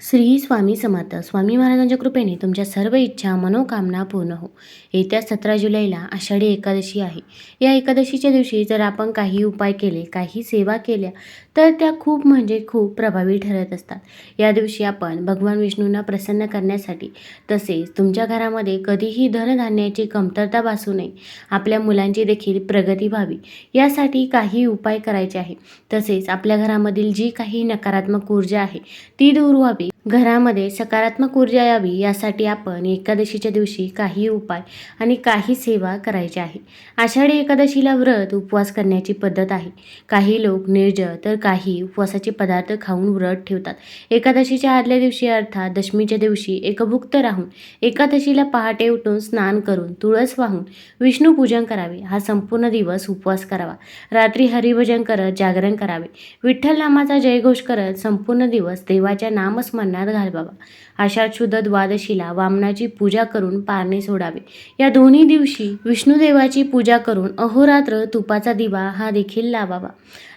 श्री स्वामी समर्थ स्वामी महाराजांच्या कृपेने तुमच्या सर्व इच्छा मनोकामना पूर्ण हो. येत्या सतरा जुलैला आषाढी एकादशी आहे. या एकादशीच्या दिवशी जर आपण काही उपाय केले काही सेवा केल्या तर त्या खूप म्हणजे खूप प्रभावी ठरत असतात. या दिवशी आपण भगवान विष्णूंना प्रसन्न करण्यासाठी तसेच तुमच्या घरामध्ये कधीही धनधान्याची कमतरता भासू नये. आपल्या मुलांची देखील प्रगती व्हावी. यासाठी काही उपाय करायचे आहे तसेच आपल्या घरामधील जी काही नकारात्मक ऊर्जा आहे ती दूर व्हावी. घरामध्ये सकारात्मक ऊर्जा यावी यासाठी आपण एकादशीच्या दिवशी काही उपाय आणि काही सेवा करायच्या आहे. आषाढी एकादशीला व्रत उपवास करण्याची पद्धत आहे. काही लोक निर्जळ तर काही उपवासाचे पदार्थ खाऊन व्रत ठेवतात. एकादशीच्या आदल्या दिवशी अर्थात दशमीच्या दिवशी एकभुक्त राहून एकादशीला पहाटे उठून स्नान करून तुळस वाहून विष्णूपूजन करावे. हा संपूर्ण दिवस उपवास करावा. रात्री हरिभजन करत जागरण करावे. विठ्ठल नामाचा जयघोष करत संपूर्ण दिवस देवाच्या అన్నాడు గాలిబాబా आषाढ शुद्ध द्वादशीला वामनाची पूजा करून पारणे सोडावे. या दोन्ही दिवशी विष्णुदेवाची पूजा करून अहोरात्र तुपाचा दिवा हा देखील लावावा.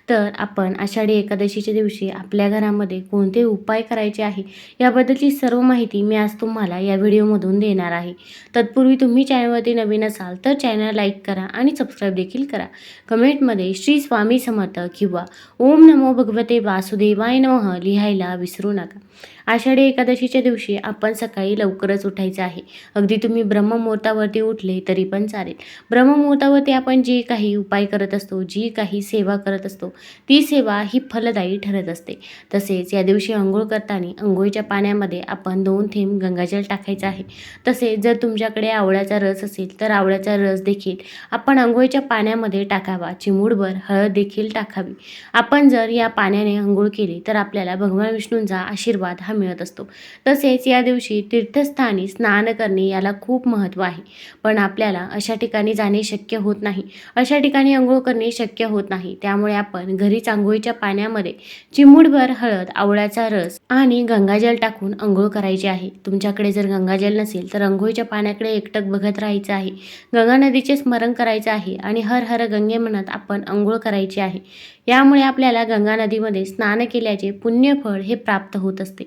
तर आपण आषाढी एकादशीच्या दिवशी आपल्या घरामध्ये कोणते उपाय करायचे आहे याबद्दलची सर्व माहिती मी आज तुम्हाला या व्हिडिओमधून देणार आहे. तत्पूर्वी तुम्ही चॅनलवरती नवीन असाल तर चॅनल लाईक करा आणि सबस्क्राईब देखील करा. कमेंटमध्ये श्री स्वामी समर्थ किंवा ओम नमो भगवते वासुदेवाय नमः लिहायला विसरू नका. आषाढी एकादशीच्या दिवशी दिवशी आपण सकाळी लवकरच उठायचं आहे. अगदी तुम्ही ब्रह्ममुहूर्तावरती उठले तरी पण चालेल. ब्रह्ममुहूर्तावरती आपण जे काही उपाय करत असतो जी काही सेवा करत असतो ती सेवा ही फलदायी ठरत असते. तसेच या दिवशी आंघोळ करताना अंघोळीच्या पाण्यामध्ये आपण दोन थेंब गंगाजल टाकायचं आहे. तसेच जर तुमच्याकडे आवळ्याचा रस असेल तर आवळ्याचा रस देखील आपण आंघोळीच्या पाण्यामध्ये टाकावा. चिमूडभर हळद देखील टाकावी. आपण जर या पाण्याने अंघोळ केली तर आपल्याला भगवान विष्णूंचा आशीर्वाद हा मिळत असतो. तसेच या दिवशी तीर्थस्थानी स्नान करणे याला खूप महत्त्व आहे. पण आपल्याला अशा ठिकाणी जाणे शक्य होत नाही. अशा ठिकाणी आंघोळ करणे शक्य होत नाही. त्यामुळे आपण घरीच आंघोळीच्या पाण्यामध्ये चिमूडभर हळद आवळ्याचा रस आणि गंगाजल टाकून आंघोळ करायची आहे. तुमच्याकडे जर गंगाजल नसेल तर आंघोळीच्या पाण्याकडे एकटक बघत राहायचं आहे. गंगा नदीचे स्मरण करायचं आहे आणि हर हर गंगे म्हणत आपण आंघोळ करायची आहे. यामुळे आपल्याला गंगा नदीमध्ये स्नान केल्याचे पुण्यफळ हे प्राप्त होत असते.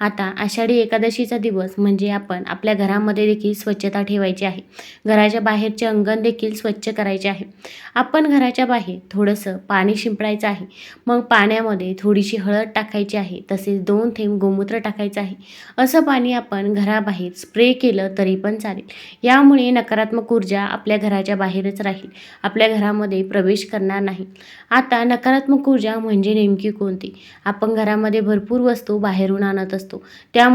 आता आषाढी एकादशीचा दिवस म्हणजे आपण आपल्या घरामध्ये देखील स्वच्छता ठेवायची आहे. घराच्या बाहेरचे अंगण देखील स्वच्छ करायचे आहे. आपण घराच्या बाहेर थोडंसं पाणी शिंपडायचं आहे. मग पाण्यामध्ये थोडीशी हळद टाकायची आहे. तसेच दोन थेंब गोमूत्र टाकायचं आहे. असं पाणी आपण घराबाहेर स्प्रे केलं तरी पण चालेल. यामुळे नकारात्मक ऊर्जा आपल्या घराच्या बाहेरच राहील. आपल्या घरामध्ये प्रवेश करणार नाही. आता नकारात्मक ऊर्जा म्हणजे नेमकी कोणती? आपण घरामध्ये भरपूर वस्तू बाहेरून आणत असतो.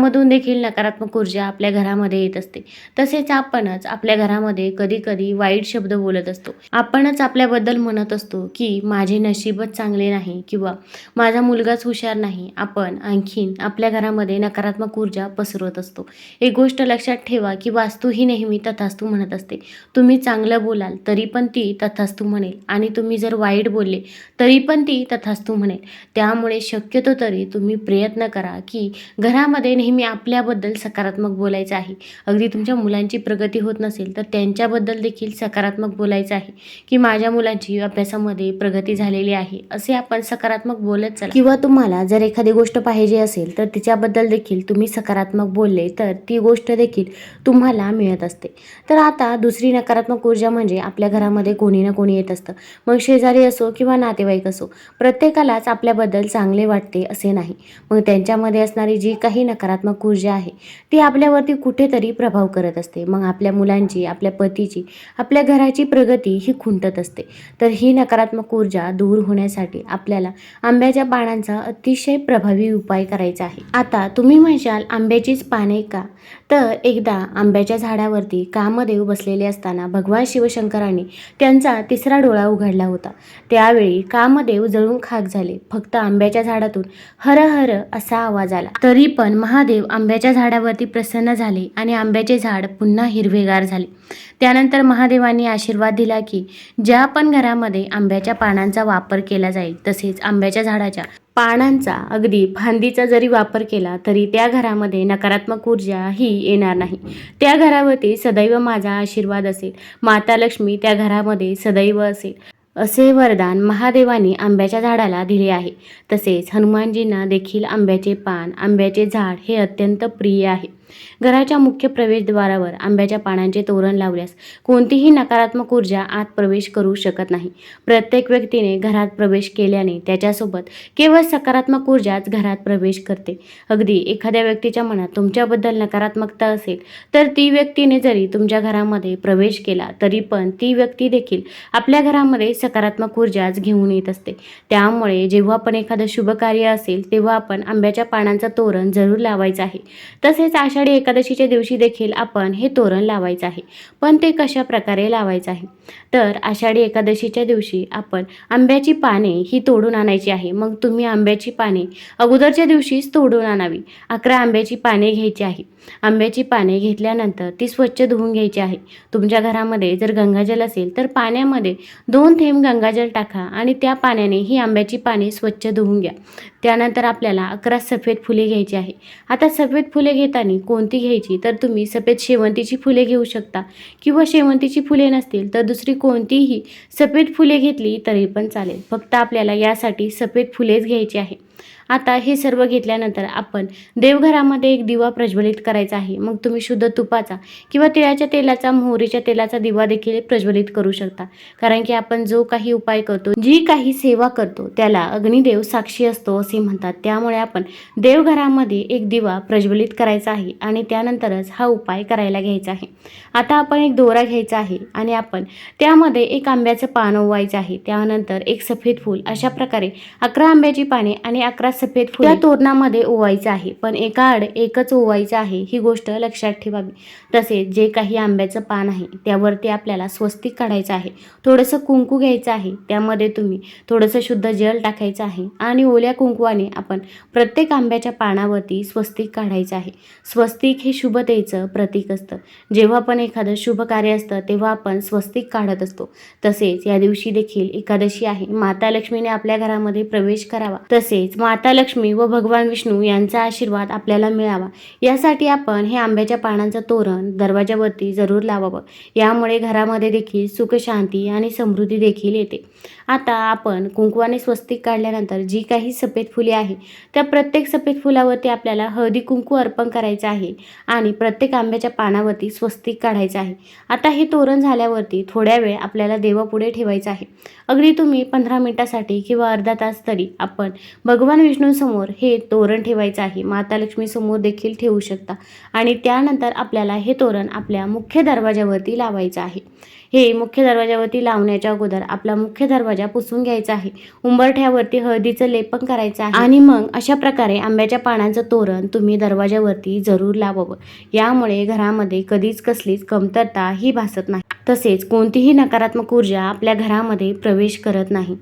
त्यामधून देखील नकारात्मक ऊर्जा आपल्या घरामध्ये येत असते. तसेच आपणच आपल्या घरामध्ये कधी कधी वाईट शब्द बोलत असतो. आपणच आपल्याबद्दल म्हणत असतो की माझे नशीबच चांगले नाही किंवा माझा मुलगाच हुशार नाही. आपण आणखीन आपल्या घरामध्ये नकारात्मक ऊर्जा पसरवत असतो. एक गोष्ट लक्षात ठेवा की वास्तू ही नेहमी तथास्तू म्हणत असते. तुम्ही चांगलं बोलाल तरी पण ती तथास्तू म्हणेल. आणि तुम्ही जर वाईट बोलले तरी पण ती तथास्तू म्हणेल. त्यामुळे शक्यतो तरी तुम्ही प्रयत्न करा की घरामध्ये नेहमी आपल्याबद्दल सकारात्मक बोलायचं आहे. अगदी तुमच्या मुलांची प्रगती होत नसेल तर त्यांच्याबद्दल देखील सकारात्मक बोलायचं आहे की माझ्या मुलांची अभ्यासामध्ये प्रगती झालेली आहे असे आपण सकारात्मक बोलत चला. किंवा तुम्हाला जर एखादी गोष्ट पाहिजे असेल तर तिच्याबद्दल देखील तुम्ही सकारात्मक बोलले तर ती गोष्ट देखील तुम्हाला मिळत असते. तर आता दुसरी नकारात्मक ऊर्जा म्हणजे आपल्या घरामध्ये कोणी ना कोणी येत असतं. मग शेजारी असो किंवा नातेवाईक असो प्रत्येकालाच आपल्याबद्दल चांगले वाटते असे नाही. मग त्यांच्यामध्ये असणारी जी काही नकारात्मक ऊर्जा आहे. ती आपल्यावरती कुठेतरी प्रभाव करत असते. मग आपल्या मुलांची आपल्या पतीची आपल्या घराची प्रगती ही खुंटत असते. तर ही नकारात्मक ऊर्जा दूर होण्यासाठी आपल्याला आंब्याच्या पानांचा अतिशय प्रभावी उपाय करायचा आहे. आता तुम्ही म्हणशाल आंब्याचीच पाने का? तर एकदा आंब्याच्या झाडावरती कामदेव बसलेले असताना भगवान शिवशंकरांनी त्यांचा तिसरा डोळा उघडला होता. त्यावेळी कामदेव जळून खाक झाले. फक्त आंब्याच्या झाडातून हर हर असा आवाज आला. तरी पण महादेव आंब्याच्या झाडावरती प्रसन्न झाले आणि आंब्याचे झाड पुन्हा हिरवेगार झाले. त्यानंतर महादेवांनी आशीर्वाद दिला की ज्या पण घरामध्ये आंब्याच्या पानांचा वापर केला जाईल तसेच आंब्याच्या झाडाच्या पानांचा अगदी फांदीचा जरी वापर केला तरी त्या घरामध्ये नकारात्मक ऊर्जा ही येणार नाही. त्या घरावरती सदैव माझा आशीर्वाद असेल. माता लक्ष्मी त्या घरामध्ये सदैव असेल. असे वरदान महादेवाने आंब्याच्या झाडाला दिले आहे. तसेच हनुमानजींना देखील आंब्याचे पान आंब्याचे झाड हे अत्यंत प्रिय आहे. घराच्या मुख्य प्रवेशद्वारावर आंब्याच्या पानांचे तोरण लावल्यास कोणतीही नकारात्मक ऊर्जा आत प्रवेश करू शकत नाही. प्रत्येक व्यक्तीने घरात प्रवेश केल्याने त्याच्यासोबत केवळ सकारात्मक ऊर्जाच घरात प्रवेश करते. अगदी एखाद्या व्यक्तीच्या मनात तुमच्याबद्दल नकारात्मकता असेल तर ती व्यक्तीने जरी तुमच्या घरामध्ये प्रवेश केला तरी पण ती व्यक्ती देखील आपल्या घरामध्ये सकारात्मक ऊर्जाच घेऊन येत असते. त्यामुळे जेव्हा पण एखादं शुभ कार्य असेल तेव्हा आपण आंब्याच्या पानांचं तोरण जरूर लावायचं आहे. तसेच आषाढी एकादशीच्या दिवशी देखील आपण हे तोरण लावायचं आहे. पण ते कशा प्रकारे लावायचं आहे? तर आषाढी एकादशीच्या दिवशी आपण आंब्याची पाने ही तोडून आणायची आहे. मग तुम्ही आंब्याची पाने अगोदरच्या दिवशीच तोडून आणावी. अकरा आंब्याची पाने घ्यायची आहे. आंब्याची पाने घेतल्यानंतर ती स्वच्छ धुवून घ्यायची आहे. तुमच्या घरामध्ये जर गंगाजल असेल तर पाण्यामध्ये दोन थेंब गंगाजल टाका आणि त्या पाण्याने ही आंब्याची पाने स्वच्छ धुवून घ्या. त्यानंतर आपल्याला अकरा सफेद फुले घ्यायची आहे. आता सफेद फुले घेताना कोणती घ्यायची? तर तुम्ही सफेद शेवंतीची फुले घेऊ शकता. किंवा शेवंतीची फुले नसतील तर दुसरी कोणतीही सफेद फुले घेतली तरी पण चालेल. फक्त आपल्याला यासाठी सफेद फुलेच घ्यायची आहे. आता हे सर्व घेतल्यानंतर आपण देवघरामध्ये एक दिवा प्रज्वलित करायचा आहे. मग तुम्ही शुद्ध तुपाचा किंवा तिळाच्या तेलाचा मोहरीच्या तेलाचा दिवा देखील प्रज्वलित करू शकता. कारण की आपण जो काही उपाय करतो जी काही सेवा करतो त्याला अग्निदेव साक्षी असतो असे म्हणतात. त्यामुळे आपण देवघरामध्ये एक दिवा प्रज्वलित करायचा आहे आणि त्यानंतरच हा उपाय करायला घ्यायचा आहे. आता आपण एक दोरा घ्यायचा आहे आणि आपण त्यामध्ये एक आंब्याचं पान ओवायचं आहे. त्यानंतर एक सफेद फूल अशा प्रकारे अकरा आंब्याची पाने आणि अकरा सफेद फुल. त्या तोरणामध्ये ओवायचं आहे पण एका आड एकच ओवायचं आहे ही गोष्ट लक्षात ठेवावी. तसेच जे काही आंब्याचं पान आहे त्यावरती आपल्याला स्वस्तिक काढायचं आहे. थोडंसं कुंकू घ्यायचं आहे त्यामध्ये तुम्ही थोडंसं शुद्ध जल टाकायचं आहे आणि ओल्या कुंकवाने आपण प्रत्येक आंब्याच्या पानावरती स्वस्तिक काढायचं आहे. स्वस्तिक हे शुभतेचं प्रतीक असतं. जेव्हा पण एखादं शुभ कार्य असतं तेव्हा आपण स्वस्तिक काढत असतो. तसेच या दिवशी देखील एकादशी आहे. माता लक्ष्मीने आपल्या घरामध्ये प्रवेश करावा. तसेच माता लक्ष्मी व भगवान विष्णू यांचा आशीर्वाद आपल्याला मिळावा. यासाठी आपण हे आंब्याच्या पानांचं तोरण दरवाजावरती जरूर लावावं. यामुळे घरामध्ये देखील सुखशांती आणि समृद्धी देखील येते. आता आपण कुंकवाने स्वस्तिक काढल्यानंतर जी काही सफेद फुले आहे त्या प्रत्येक सफेद फुलावरती आपल्याला हळदी कुंकू अर्पण करायचं आहे आणि प्रत्येक आंब्याच्या पानावरती स्वस्तिक काढायचं आहे. आता हे तोरण झाल्यावरती थोड्या वेळ आपल्याला देवापुढे ठेवायचं आहे. अगदी तुम्ही पंधरा मिनिटासाठी किंवा अर्धा तास तरी आपण भगवान विष्णूंसमोर हे तोरण ठेवायचं आहे. माता लक्ष्मीसमोर देखील ठेवू शकता. आणि त्यानंतर आपल्याला हे तोरण आपल्या मुख्य दरवाजावरती लावायचं आहे. हे मुख्य दरवाजावरती लावण्याच्या अगोदर आपला मुख्य दरवाजा पुसून घ्यायचा आहे. उंबरठ्यावरती हळदीचं लेपन करायचं आहे. आणि मग अशा प्रकारे आंब्याच्या पानांचं तोरण तुम्ही दरवाजावरती जरूर लावावं. यामुळे घरामध्ये कधीच कसलीच कमतरता ही भासत नाही. तसेच कोणतीही नकारात्मक ऊर्जा आपल्या घरामध्ये प्रवेश करत नाही.